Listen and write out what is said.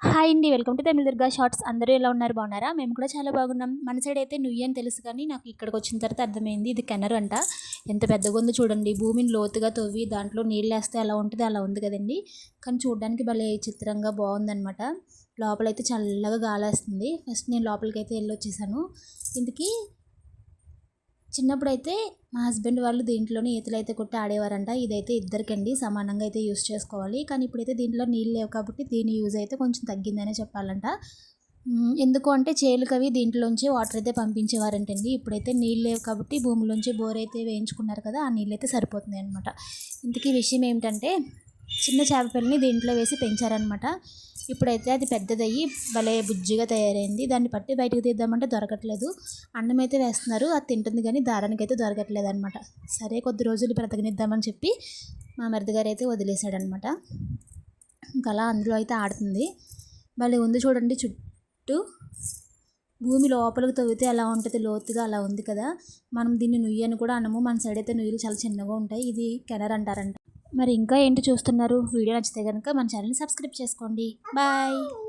Hi అండి welcome to Tamil Durga shorts. అందరూ ఎలా ఉన్నారు? బాగున్నారా? మేము కూడా చాలా బాగున్నాం. మన సైడ్ అయితే నుయ్యి అని తెలుసు కానీ నాకు ఇక్కడికి వచ్చిన తర్వాత అర్థమైంది. ఇది కెనర్ అంట. ఎంత పెద్దగా ఉందో చూడండి. భూమిని లోతుగా తవ్వి దాంట్లో నీళ్ళు వేస్తే అలా ఉంటుంది అలా ఉంది కదండి. కానీ చూడడానికి భలే చిత్రంగా బాగుందనమాట లోపలైతే చల్లగా గాలేస్తుంది. ఫస్ట్ నేను లోపలికి అయితే వెళ్ళి వచ్చేసాను ఇంతకీ చిన్నప్పుడైతే మా హస్బెండ్ వాళ్ళు దీంట్లోనే ఈతలు అయితే కొట్టి ఆడేవారంట. ఇదైతే ఇద్దరికండి సమానంగా అయితే యూస్ చేసుకోవాలి. కానీ ఇప్పుడైతే దీంట్లో నీళ్ళు లేవు కాబట్టి దీని యూజ్ అయితే కొంచెం తగ్గిందనే చెప్పాలంట. ఎందుకు అంటే చేలుకవి దీంట్లోంచి వాటర్ అయితే పంపించేవారంటండి. ఇప్పుడైతే నీళ్ళు లేవు కాబట్టి భూమిలోంచి బోర్ అయితే వేయించుకున్నారు కదా ఆ నీళ్ళు అయితే సరిపోతుంది అనమాట ఇంతకీ విషయం ఏమిటంటే చిన్న చేపపిల్లని దీంట్లో వేసి పెంచారనమాట ఇప్పుడైతే అది పెద్దదయ్యి భలే బుజ్జిగా తయారైంది. దాన్ని పట్టి బయటకు తీద్దామంటే దొరకట్లేదు. అన్నం అయితే వేస్తున్నారు. అది తింటుంది కానీ దారానికి అయితే దొరకట్లేదు అనమాట సరే కొద్ది రోజులు బ్రతకనిద్దామని చెప్పి మా మరిది అయితే వదిలేశాడనమాట ఇంకా అలా అందులో అయితే ఆడుతుంది. భలే ఉంది చూడండి చుట్టూ. భూమి లోపలికి తవ్వితే ఎలా ఉంటుంది? లోతుగా అలా ఉంది కదా. మనం దీన్ని నుయ్యి అని కూడా అనము. మన సైడ్ అయితే నుయ్యలు చాలా చిన్నగా ఉంటాయి. ఇది కెనర్ అంటారంట. మరి ఇంకా ఏంటి చూస్తున్నారు? వీడియో నచ్చితే కనుక మన ఛానల్ని సబ్స్క్రైబ్ చేసుకోండి. బాయ్.